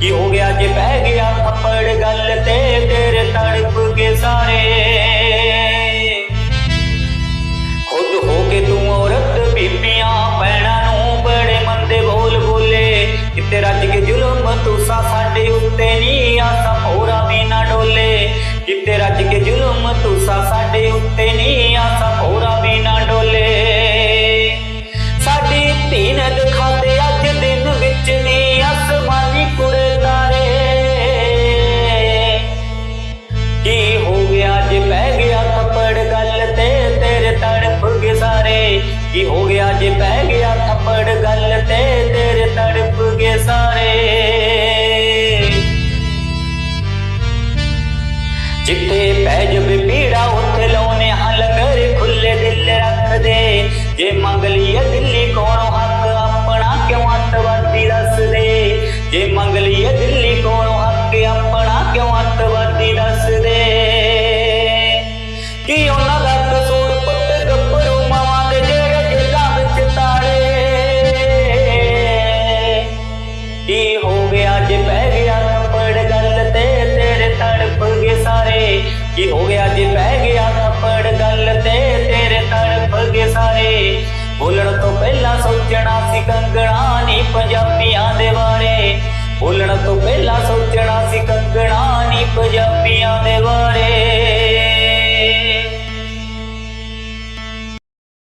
ਕੀ ਹੋ ਗਿਆ ਜੇ ਬਹਿ ਗਿਆ ਥੱਪੜ ਗੱਲ ਤੇ ਤੇਰੇ ਤੜਪ ਕੇ ਸਾਰੇ। ਖੁਦ ਹੋ ਕੇ ਤੂੰ ਔਰਤ, ਬੀਬੀਆਂ ਪੈਣਾ ਨੂੰ ਬੜੇ ਮੰਦੇ ਬੋਲ ਬੋਲੇ। ਕਿਤੇ ਰੱਜ ਕੇ ਜ਼ੁਲਮ ਤੂੰ ਸਾ ਸਾਡੇ ਉੱਤੇ ਨਹੀਂ ਆਸਾ ਹੋਰਾ ਵੀ ਨਾ ਡੋਲੇ। ਕਿਤੇ ਰੱਜ ਕੇ ਜ਼ੁਲਮ ਤੂੰ ਸਾ ਸਾਡੇ ਉੱਤੇ ਨਹੀਂ ਆਸਾ ਹੋਰਾ ਵੀ ਕੀ ਹੋ ਗਿਆ ਜੇ ਪੈ ਗਿਆ ਥੱਪੜ ਗੱਲ ਤੇ ਤੇਰੇ ਤੜਪ ਗਏ ਸਾਰੇ। ਜਿੱਥੇ ਪੈ ਜਵੇ ਪੀੜਾ ਉੱਥੇ ਲਾਉਨੇ ਹਾਂ, ਲੰਗਰ ਖੁੱਲੇ ਦਿਲ ਰੱਖ ਦੇ ਜੇ ਮੰਗ ਲਈਏ ਦਿੱਲੀ ਕੋਲੋਂ ਹੱਕ, ਆਪਣਾ ਕਿਉਂ ਅੱਤਵਾਦੀ ਦੱਸ ਦੇ ਜੇ ਮੰਗ ਲਈਏ ਦਿੱਲੀ ਕੋਲੋਂ ਕੀ ਹੋ ਗਿਆ? ਜੇ ਪੈ ਗਿਆ ਥੱਪੜ ਗੱਲ ਤੇ, ਤੇਰੇ ਤੜਪ ਗਏ ਸਾਰੇ। ਬੋਲਣ ਤੋਂ ਪਹਿਲਾਂ ਸੋਚਣਾ ਸੀ, ਕੰਗਣਾ ਨਹੀਂ ਪੰਜਾਬੀਆਂ ਦੇ ਵਾਰ।